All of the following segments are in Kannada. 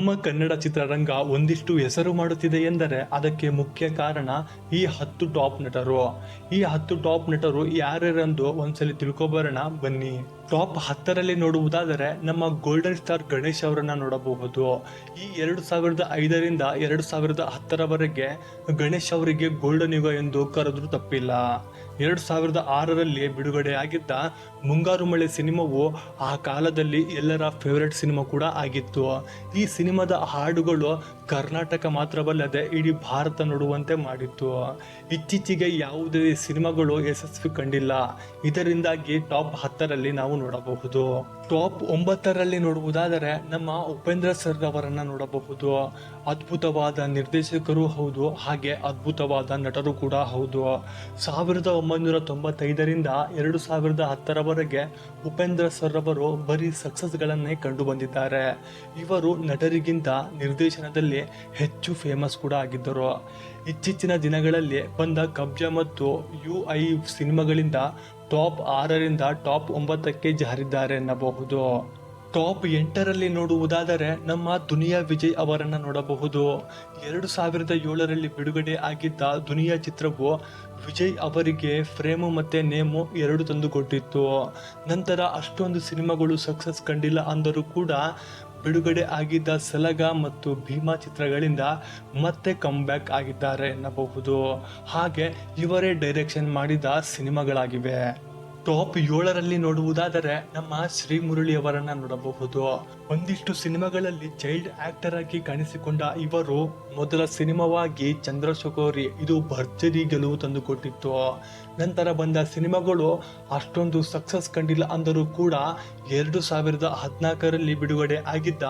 ನಮ್ಮ ಕನ್ನಡ ಚಿತ್ರರಂಗ ಒಂದಿಷ್ಟು ಹೆಸರು ಮಾಡುತ್ತಿದೆ ಎಂದರೆ ಅದಕ್ಕೆ ಮುಖ್ಯ ಕಾರಣ ಈ ಹತ್ತು ಟಾಪ್ ನಟರು. ಈ ಹತ್ತು ಟಾಪ್ ನಟರು ಯಾರ್ಯಾರೆಂದು ಒಂದ್ಸಲಿ ತಿಳ್ಕೊಬರೋಣ ಬನ್ನಿ. ಟಾಪ್ ಹತ್ತರಲ್ಲಿ ನೋಡುವುದಾದರೆ ನಮ್ಮ ಗೋಲ್ಡನ್ ಸ್ಟಾರ್ ಗಣೇಶ್ ಅವರನ್ನು ನೋಡಬಹುದು. ಈ ಎರಡು ಸಾವಿರದ ಐದರಿಂದ ಎರಡು ಸಾವಿರದ ಹತ್ತರವರೆಗೆ ಗಣೇಶ್ ಅವರಿಗೆ ಗೋಲ್ಡನ್ ಯುಗ ಎಂದು ಕರೆದರೂ ತಪ್ಪಿಲ್ಲ. ಎರಡು ಸಾವಿರದ ಆರರಲ್ಲಿ ಬಿಡುಗಡೆಯಾಗಿದ್ದ ಮುಂಗಾರು ಮಳೆ ಸಿನಿಮಾವು ಆ ಕಾಲದಲ್ಲಿ ಎಲ್ಲರ ಫೇವರೆಟ್ ಸಿನಿಮಾ ಕೂಡ ಆಗಿತ್ತು. ಈ ಸಿನಿಮಾದ ಹಾಡುಗಳು ಕರ್ನಾಟಕ ಮಾತ್ರವಲ್ಲದೆ ಇಡೀ ಭಾರತ ನೋಡುವಂತೆ ಮಾಡಿತ್ತು. ಇತ್ತೀಚೆಗೆ ಯಾವುದೇ ಸಿನಿಮಾಗಳು ಯಶಸ್ವಿ ಕಂಡಿಲ್ಲ. ಇದರಿಂದಾಗಿ ಟಾಪ್ ಹತ್ತರಲ್ಲಿ ನಾವು ನೋಡಬಹುದು. ಟಾಪ್ ಒಂಬತ್ತರಲ್ಲಿ ನೋಡುವುದಾದರೆ ನಮ್ಮ ಉಪೇಂದ್ರ ಸರ್ ಅವರನ್ನ ನೋಡಬಹುದು. ಅದ್ಭುತವಾದ ನಿರ್ದೇಶಕರು ಹೌದು, ಹಾಗೆ ಅದ್ಭುತವಾದ ನಟರು ಕೂಡ ಹೌದು. ಸಾವಿರದ ಒಂಬೈನೂರ ತೊಂಬತ್ತೈದರಿಂದ ಎರಡು ಸಾವಿರದ ಹತ್ತರವರೆಗೆ ಉಪೇಂದ್ರ ಸರ್ ಅವರು ಬರೀ ಸಕ್ಸಸ್ಗಳನ್ನೇ ಕಂಡು ಬಂದಿದ್ದಾರೆ. ಇವರು ನಟರಿಗಿಂತ ನಿರ್ದೇಶನದಲ್ಲಿ ಹೆಚ್ಚು ಫೇಮಸ್ ಕೂಡ ಆಗಿದ್ದರು. ಇತ್ತೀಚಿನ ದಿನಗಳಲ್ಲಿ ಬಂದ ಕಬ್ಜ ಮತ್ತು ಯು ಐ ಸಿನಿಮಾಗಳಿಂದ ಟಾಪ್ ಆರರಿಂದ ಟಾಪ್ ಒಂಬತ್ತಕ್ಕೆ ಜಾರಿದ್ದಾರೆ ಎನ್ನಬಹುದು. ಟಾಪ್ ಎಂಟರಲ್ಲಿ ನೋಡುವುದಾದರೆ ನಮ್ಮ ದುನಿಯಾ ವಿಜಯ್ ಅವರನ್ನು ನೋಡಬಹುದು. ಎರಡು ಸಾವಿರದ ಏಳರಲ್ಲಿ ಬಿಡುಗಡೆ ಆಗಿದ್ದ ದುನಿಯಾ ಚಿತ್ರವು ವಿಜಯ್ ಅವರಿಗೆ ಫ್ರೇಮು ಮತ್ತು ನೇಮು ಎರಡು ತಂದುಕೊಟ್ಟಿತ್ತು. ನಂತರ ಅಷ್ಟೊಂದು ಸಿನಿಮಾಗಳು ಸಕ್ಸಸ್ ಕಂಡಿಲ್ಲ ಅಂದರೂ ಕೂಡ ಬಿಡುಗಡೆ ಆಗಿದ್ದ ಸಲಗ ಮತ್ತು ಭೀಮಾ ಚಿತ್ರಗಳಿಂದ ಮತ್ತೆ ಬ್ಯಾಕ್ ಆಗಿದ್ದಾರೆ ಎನ್ನಬಹುದು. ಹಾಗೆ ಇವರೇ ಡೈರೆಕ್ಷನ್ ಮಾಡಿದ ಸಿನಿಮಾಗಳಾಗಿವೆ. ಟಾಪ್ ಏಳರಲ್ಲಿ ನೋಡುವುದಾದರೆ ನಮ್ಮ ಶ್ರೀ ಮುರಳಿ ಅವರನ್ನ ನೋಡಬಹುದು. ಒಂದಿಷ್ಟು ಸಿನಿಮಾಗಳಲ್ಲಿ ಚೈಲ್ಡ್ ಆಕ್ಟರ್ ಆಗಿ ಕಾಣಿಸಿಕೊಂಡ ಇವರು ಮೊದಲ ಸಿನಿಮಾವಾಗಿ ಚಂದ್ರಶಕೋರಿ ಇದು ಭರ್ಜರಿ ಗೆಲುವು ತಂದುಕೊಟ್ಟಿತ್ತು. ನಂತರ ಬಂದ ಸಿನಿಮಾಗಳು ಅಷ್ಟೊಂದು ಸಕ್ಸಸ್ ಕಂಡಿಲ್ಲ ಅಂದರೂ ಕೂಡ ಎರಡು ಸಾವಿರದ ಹದಿನಾಲ್ಕರಲ್ಲಿ ಬಿಡುಗಡೆ ಆಗಿದ್ದ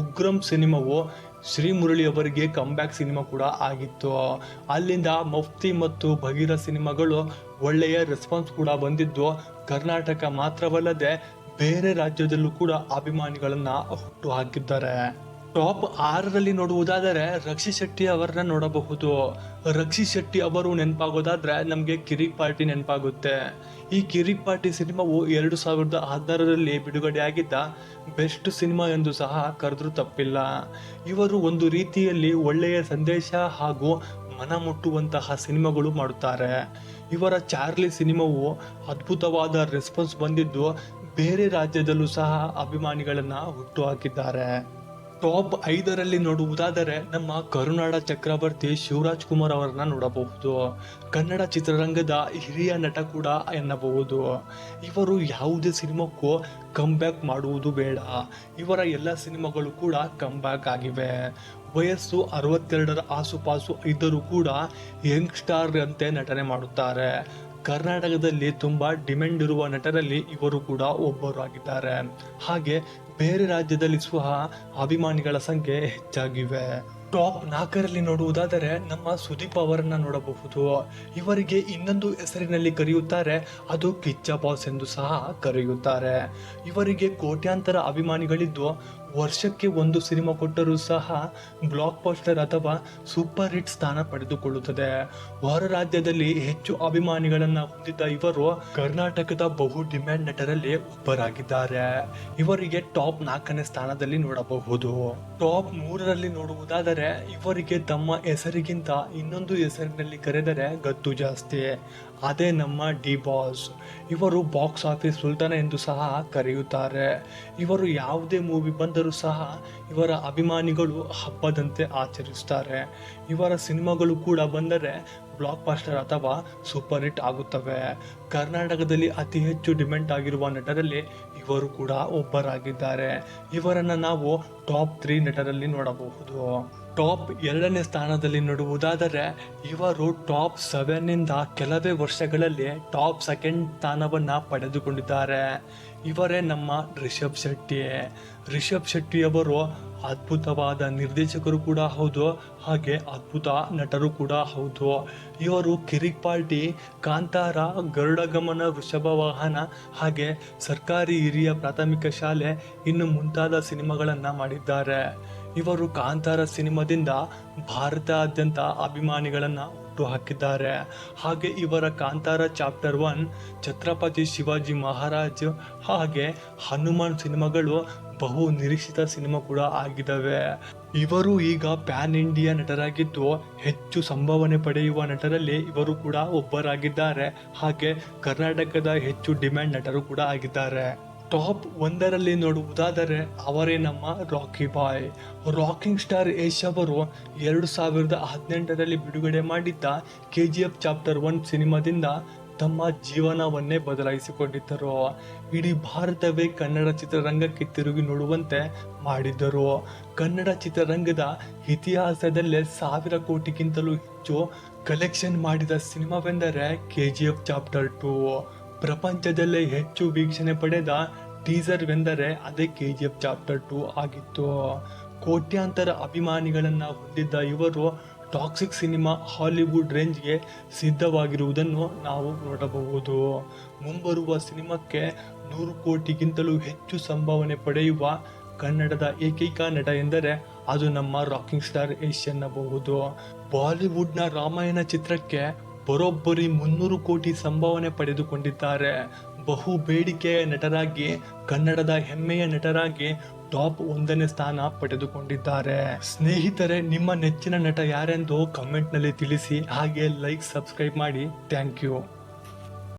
ಉಗ್ರಂ ಸಿನಿಮಾವು ಶ್ರೀ ಮುರಳಿ ಅವರಿಗೆ ಕಂಬ್ಯಾಕ್ ಸಿನಿಮಾ ಕೂಡ ಆಗಿತ್ತು. ಅಲ್ಲಿಂದ ಮುಫ್ತಿ ಮತ್ತು ಭಗೀರ ಸಿನಿಮಾಗಳು ಒಳ್ಳೆಯ ರೆಸ್ಪಾನ್ಸ್ ಕೂಡ ಬಂದಿದ್ದು. ಕರ್ನಾಟಕ ಮಾತ್ರವಲ್ಲದೆ ಬೇರೆ ರಾಜ್ಯದಲ್ಲೂ ಕೂಡ ಅಭಿಮಾನಿಗಳನ್ನ ಹುಟ್ಟು ಹಾಕಿದ್ದಾರೆ. ಟಾಪ್ ಆರರಲ್ಲಿ ನೋಡುವುದಾದರೆ ರಕ್ಷಿ ಶೆಟ್ಟಿ ಅವರನ್ನ ನೋಡಬಹುದು. ರಕ್ಷಿ ಶೆಟ್ಟಿ ಅವರು ನೆನಪಾಗೋದಾದ್ರೆ ನಮಗೆ ಕಿರಿಕ್ ಪಾರ್ಟಿ ನೆನಪಾಗುತ್ತೆ. ಈ ಕಿರಿಕ್ ಪಾರ್ಟಿ ಸಿನಿಮಾವು ಎರಡು ಸಾವಿರದ ಹದಿನಾರರಲ್ಲಿ ಬಿಡುಗಡೆಯಾಗಿದ್ದ ಬೆಸ್ಟ್ ಸಿನಿಮಾ ಎಂದು ಸಹ ಕರೆದ್ರೂ ತಪ್ಪಿಲ್ಲ. ಇವರು ಒಂದು ರೀತಿಯಲ್ಲಿ ಒಳ್ಳೆಯ ಸಂದೇಶ ಹಾಗೂ ಮನ ಮುಟ್ಟುವಂತಹ ಸಿನಿಮಾಗಳು ಮಾಡುತ್ತಾರೆ. ಇವರ ಚಾರ್ಲಿ ಸಿನಿಮಾವು ಅದ್ಭುತವಾದ ರೆಸ್ಪಾನ್ಸ್ ಬಂದಿದ್ದು ಬೇರೆ ರಾಜ್ಯದಲ್ಲೂ ಸಹ ಅಭಿಮಾನಿಗಳನ್ನು ಹುಟ್ಟು ಹಾಕಿದ್ದಾರೆ. ಟಾಪ್ ಐದರಲ್ಲಿ ನೋಡುವುದಾದರೆ ನಮ್ಮ ಕರುನಾಡ ಚಕ್ರವರ್ತಿ ಶಿವರಾಜ್ ಕುಮಾರ್ ಅವರನ್ನ ನೋಡಬಹುದು. ಕನ್ನಡ ಚಿತ್ರರಂಗದ ಹಿರಿಯ ನಟ ಕೂಡ ಎನ್ನಬಹುದು. ಇವರು ಯಾವುದೇ ಸಿನಿಮಾಕ್ಕೂ ಬ್ಯಾಕ್ ಮಾಡುವುದು ಬೇಡ. ಇವರ ಎಲ್ಲ ಸಿನಿಮಾಗಳು ಕೂಡ ಬ್ಯಾಕ್ ಆಗಿವೆ. ವಯಸ್ಸು ಅರವತ್ತೆರಡರ ಆಸುಪಾಸು ಇದ್ದರೂ ಕೂಡ ಯಂಗ್ ಸ್ಟಾರ್ ಅಂತೆ ನಟನೆ ಮಾಡುತ್ತಾರೆ. ಕರ್ನಾಟಕದಲ್ಲಿ ತುಂಬ ಡಿಮ್ಯಾಂಡ್ ಇರುವ ನಟರಲ್ಲಿ ಇವರು ಕೂಡ ಒಬ್ಬರು ಆಗಿದ್ದಾರೆ ಹಾಗೆ ಬೇರೆ ರಾಜ್ಯದಲ್ಲಿ ಸಹ ಅಭಿಮಾನಿಗಳ ಸಂಖ್ಯೆ ಹೆಚ್ಚಾಗಿವೆ. ಟಾಪ್ ನಾಲ್ಕರಲ್ಲಿ ನೋಡುವುದಾದರೆ ನಮ್ಮ ಸುದೀಪ್ ಅವರನ್ನ ನೋಡಬಹುದು. ಇವರಿಗೆ ಇನ್ನೊಂದು ಹೆಸರಿನಲ್ಲಿ ಕರೆಯುತ್ತಾರೆ, ಅದು ಕಿಚ್ಚ ಬಾಸ್ ಎಂದು ಸಹ ಕರೆಯುತ್ತಾರೆ. ಇವರಿಗೆ ಕೋಟ್ಯಾಂತರ ಅಭಿಮಾನಿಗಳಿದ್ದು ವರ್ಷಕ್ಕೆ ಒಂದು ಸಿನಿಮಾ ಕೊಟ್ಟರೂ ಸಹ ಬ್ಲಾಕ್ ಪೋಸ್ಟರ್ ಅಥವಾ ಸೂಪರ್ ಹಿಟ್ ಸ್ಥಾನ ಪಡೆದುಕೊಳ್ಳುತ್ತದೆ. ಹೊರ ರಾಜ್ಯದಲ್ಲಿ ಹೆಚ್ಚು ಅಭಿಮಾನಿಗಳನ್ನು ಹೊಂದಿದ್ದ ಇವರು ಕರ್ನಾಟಕದ ಬಹು ಡಿಮ್ಯಾಂಡ್ ನಟರಲ್ಲಿ ಒಬ್ಬರಾಗಿದ್ದಾರೆ. ಇವರಿಗೆ ಟಾಪ್ ನಾಲ್ಕನೇ ಸ್ಥಾನದಲ್ಲಿ ನೋಡಬಹುದು. ಟಾಪ್ ಮೂರರಲ್ಲಿ ನೋಡುವುದಾದರೆ ಇವರಿಗೆ ತಮ್ಮ ಹೆಸರಿಗಿಂತ ಇನ್ನೊಂದು ಹೆಸರಿನಲ್ಲಿ ಕರೆದರೆ ಗತ್ತು ಜಾಸ್ತಿ. ಅದೇ ನಮ್ಮ ಡಿ ಬಾಸ್. ಇವರು ಬಾಕ್ಸ್ ಆಫೀಸ್ ಸುಲ್ತಾನ ಎಂದು ಸಹ ಕರೆಯುತ್ತಾರೆ. ಇವರು ಯಾವುದೇ ಮೂವಿ ಬಂದರೂ ಸಹ ಇವರ ಅಭಿಮಾನಿಗಳು ಹಬ್ಬದಂತೆ ಆಚರಿಸುತ್ತಾರೆ ಇವರ ಸಿನಿಮಾಗಳು ಕೂಡ ಬಂದರೆ ಬ್ಲಾಕ್ ಬಾಸ್ಟರ್ ಅಥವಾ ಸೂಪರ್ ಹಿಟ್ ಆಗುತ್ತವೆ. ಕರ್ನಾಟಕದಲ್ಲಿ ಅತಿ ಹೆಚ್ಚು ಡಿಮ್ಯಾಂಡ್ ಆಗಿರುವ ನಟರಲ್ಲಿ ಇವರು ಕೂಡ ಒಬ್ಬರಾಗಿದ್ದಾರೆ. ಇವರನ್ನು ನಾವು ಟಾಪ್ ತ್ರೀ ನಟರಲ್ಲಿ ನೋಡಬಹುದು. ಟಾಪ್ ಎರಡನೇ ಸ್ಥಾನದಲ್ಲಿ ನೋಡುವುದಾದರೆ, ಇವರು ಟಾಪ್ ಸೆವೆನ್ನಿಂದ ಕೆಲವೇ ವರ್ಷಗಳಲ್ಲಿ ಟಾಪ್ ಸೆಕೆಂಡ್ ಸ್ಥಾನವನ್ನು ಪಡೆದುಕೊಂಡಿದ್ದಾರೆ. ಇವರೇ ನಮ್ಮ ರಿಷಬ್ ಶೆಟ್ಟಿ. ರಿಷಬ್ ಶೆಟ್ಟಿಯವರು ಅದ್ಭುತವಾದ ನಿರ್ದೇಶಕರು ಕೂಡ ಹೌದು, ಹಾಗೆ ಅದ್ಭುತ ನಟರು ಕೂಡ ಹೌದು. ಇವರು ಕಿರಿಕ್ ಪಾರ್ಟಿ, ಕಾಂತಾರ, ಗರುಡಗಮನ, ವೃಷಭ ವಾಹನ, ಹಾಗೆ ಸರ್ಕಾರಿ ಹಿರಿಯ ಪ್ರಾಥಮಿಕ ಶಾಲೆ, ಇನ್ನು ಮುಂತಾದ ಸಿನಿಮಾಗಳನ್ನು ಮಾಡಿದ್ದಾರೆ. ಇವರು ಕಾಂತಾರ ಸಿನಿಮಾದಿಂದ ಭಾರತಾದ್ಯಂತ ಅಭಿಮಾನಿಗಳನ್ನು ಹುಟ್ಟುಹಾಕಿದ್ದಾರೆ. ಹಾಗೆ ಇವರ ಕಾಂತಾರ ಚಾಪ್ಟರ್ ಒನ್ ಛತ್ರಪತಿ ಶಿವಾಜಿ ಮಹಾರಾಜ್ ಹಾಗೆ ಹನುಮಾನ್ ಸಿನಿಮಾಗಳು ಬಹು ನಿರೀಕ್ಷಿತ ಸಿನಿಮಾ ಕೂಡ ಆಗಿದ್ದಾವೆ. ಇವರು ಈಗ ಪ್ಯಾನ್ ಇಂಡಿಯಾ ನಟರಾಗಿದ್ದು ಹೆಚ್ಚು ಸಂಭಾವನೆ ಪಡೆಯುವ ನಟರಲ್ಲಿ ಇವರು ಕೂಡ ಒಬ್ಬರಾಗಿದ್ದಾರೆ. ಹಾಗೆ ಕರ್ನಾಟಕದ ಹೆಚ್ಚು ಡಿಮ್ಯಾಂಡ್ ನಟರು ಕೂಡ ಆಗಿದ್ದಾರೆ. ಟಾಪ್ ಒಂದರಲ್ಲಿ ನೋಡುವುದಾದರೆ ಅವರೇ ನಮ್ಮ Rocky boy. Rocking star Yash ಅವರು ಎರಡು ಸಾವಿರದ ಹದಿನೆಂಟರಲ್ಲಿ ಬಿಡುಗಡೆ ಮಾಡಿದ್ದ K G F chapter one ಸಿನಿಮಾದಿಂದ ತಮ್ಮ ಜೀವನವನ್ನೇ ಬದಲಾಯಿಸಿಕೊಂಡಿದ್ದರು. ಇಡೀ ಭಾರತವೇ ಕನ್ನಡ ಚಿತ್ರರಂಗಕ್ಕೆ ತಿರುಗಿ ನೋಡುವಂತೆ ಮಾಡಿದ್ದರು. ಕನ್ನಡ ಚಿತ್ರರಂಗದ ಇತಿಹಾಸದಲ್ಲೇ ಸಾವಿರ ಕೋಟಿಗಿಂತಲೂ ಹೆಚ್ಚು ಕಲೆಕ್ಷನ್ ಮಾಡಿದ ಸಿನಿಮಾವೆಂದರೆ K G F chapter two. ಪ್ರಪಂಚದಲ್ಲೇ ಹೆಚ್ಚು ವೀಕ್ಷಣೆ ಪಡೆದ ಟೀಸರ್ವೆಂದರೆ ಅದೇ K G F chapter two ಆಗಿತ್ತು. ಕೋಟ್ಯಾಂತರ ಅಭಿಮಾನಿಗಳನ್ನು ಹೊಂದಿದ್ದ ಇವರು ಟಾಕ್ಸಿಕ್ ಸಿನಿಮಾ ಹಾಲಿವುಡ್ ರೇಂಜ್ಗೆ ಸಿದ್ಧವಾಗಿರುವುದನ್ನು ನಾವು ನೋಡಬಹುದು. ಮುಂಬರುವ ಸಿನಿಮಾಕ್ಕೆ ನೂರು ಕೋಟಿಗಿಂತಲೂ ಹೆಚ್ಚು ಸಂಭಾವನೆ ಪಡೆಯುವ ಕನ್ನಡದ ಏಕೈಕ ನಟ ಎಂದರೆ ಅದು ನಮ್ಮ ರಾಕಿಂಗ್ ಸ್ಟಾರ್ ಯಶ್ ಎನ್ನಬಹುದು ಬಾಲಿವುಡ್ನ ರಾಮಾಯಣ ಚಿತ್ರಕ್ಕೆ ಬರೋಬ್ಬರಿ ಮುನ್ನೂರು ಕೋಟಿ ಸಂಭಾವನೆ ಪಡೆದುಕೊಂಡಿದ್ದಾರೆ. ಬಹು ಬೇಡಿಕೆಯ ನಟರಾಗಿ, ಕನ್ನಡದ ಹೆಮ್ಮೆಯ ನಟರಾಗಿ ಟಾಪ್ ಒಂದನೇ ಸ್ಥಾನ ಪಡೆದುಕೊಂಡಿದ್ದಾರೆ. ಸ್ನೇಹಿತರೆ, ನಿಮ್ಮ ನೆಚ್ಚಿನ ನಟ ಯಾರೆಂದು ಕಮೆಂಟ್ನಲ್ಲಿ ತಿಳಿಸಿ, ಹಾಗೆ ಲೈಕ್, ಸಬ್ಸ್ಕ್ರೈಬ್ ಮಾಡಿ. Thank you.